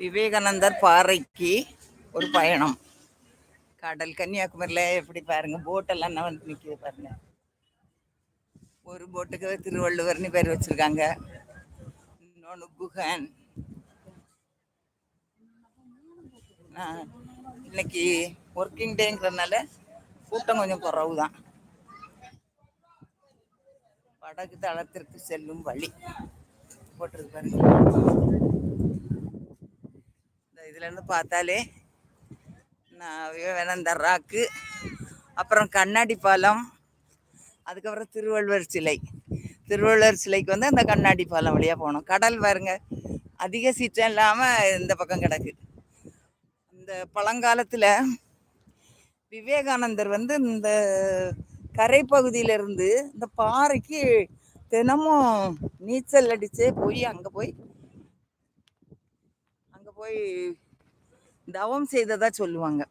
விவேகானந்தர் பாறைக்கு ஒரு பயணம். கடல் கன்னியாகுமரியில் எப்படி பாருங்க போட்டெல்லாம் என்ன வந்து நிற்கிது பாருங்க. ஒரு போட்டுக்கு திருவள்ளுவர்னு பேர் வச்சுருக்காங்க. இன்னொன்று குஹன் நான் இன்னைக்கு ஒர்க்கிங் டேங்கிறதுனால கூட்டம் கொஞ்சம் குறவு தான் படகு தளத்திற்கு செல்லும் வழி. போட்டிருக்கு பாருங்க. இதுலேருந்து பார்த்தாலே நான் விவேகானந்தர் ராக்கு அப்புறம் கண்ணாடி பாலம் அதுக்கப்புறம் திருவள்ளுவர் சிலை. திருவள்ளுவர் சிலைக்கு வந்து அந்த கண்ணாடி பாலம் வழியாக போகணும் கடல் பாருங்க அதிக சீற்றம் இல்லாமல் இந்த பக்கம் கிடக்கு. இந்த பழங்காலத்தில் விவேகானந்தர் வந்து இந்த கரைப்பகுதியிலேருந்து இந்த பாறைக்கு தினமும் நீச்சல் அடித்து போய் அங்கே போய் போய் தவம் செய்ததா சொல்லுவாங்க.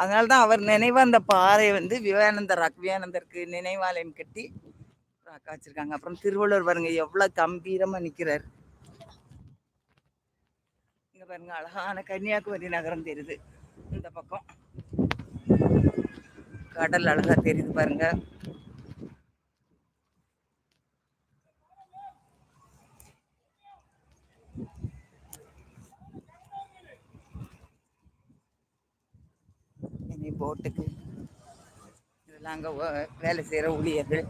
அதனால தான் அவர் நினைவாக அந்த பாறை வந்து விவேகானந்தர் விவேகானந்தருக்கு நினைவாலயம் கட்டி காய்ச்சிருக்காங்க வச்சிருக்காங்க. அப்புறம் திருவள்ளுவர் பாருங்க எவ்வளோ கம்பீரமாக நிற்கிறார் இங்கே பாருங்க அழகான கன்னியாகுமரி நகரம் தெரியுது. இந்த பக்கம். கடல் அழகாக தெரியுது பாருங்க. தண்ணி போட்டுக்கு. இதெல்லாம் அங்கே வேலை செய்கிற ஊழியர்கள்.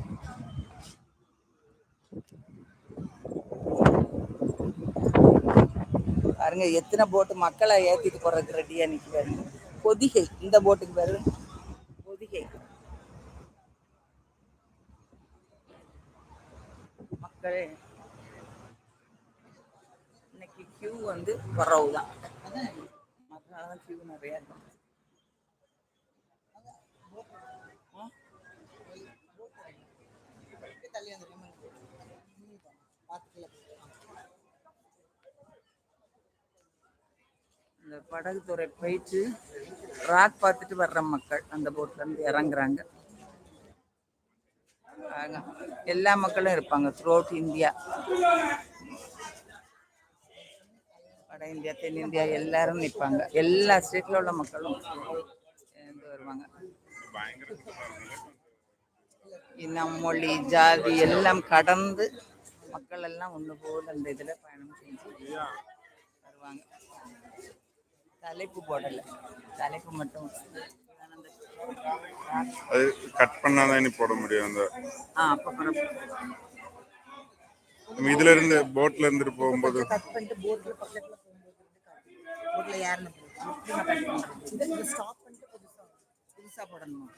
பாருங்க எத்தனை போட்டு மக்களை ஏற்றிட்டு போகிறதுக்கு ரெடியா நிற்கிறாரு பொதிகை இந்த போட்டுக்கு பேரு பொதிகை. மக்கள் இன்னைக்கு கியூ வந்து குறவு தான் அதனால தான் கியூ நிறையா இருக்கும் இந்த படகுத்துறை போயிட்டு ராக் பார்த்துட்டு வர்ற மக்கள் அந்த போட்ல இருந்து இறங்குறாங்க. எல்லா மக்களும் இருப்பாங்க. Throughout India. வட இந்தியா தென்னிந்தியா எல்லாரும் நிற்பாங்க எல்லா ஸ்டேட்ல உள்ள மக்களும் வருவாங்க. இனம் மொழி ஜாதி எல்லாம் கடந்து மக்கள் எல்லாம் ஒன்று போல் அந்த இதில் பயணம் செஞ்சு வருவாங்க. தலைப்பு போடலை. தலைப்பு மட்டும் அது கட் பண்ணாதான் இனி போட முடியும் அந்த ஆ அப்போ அப்புறம் நம்ம இதுல இருந்து போட்ல இருந்துட்டு போகும்போது கட் பண்ணிட்டு போட்டில் பக்கத்தில் போட்டில் யாருன்னு ஸ்டாப் பண்ணிட்டு புதுசாக புதுசாக போடணுமா.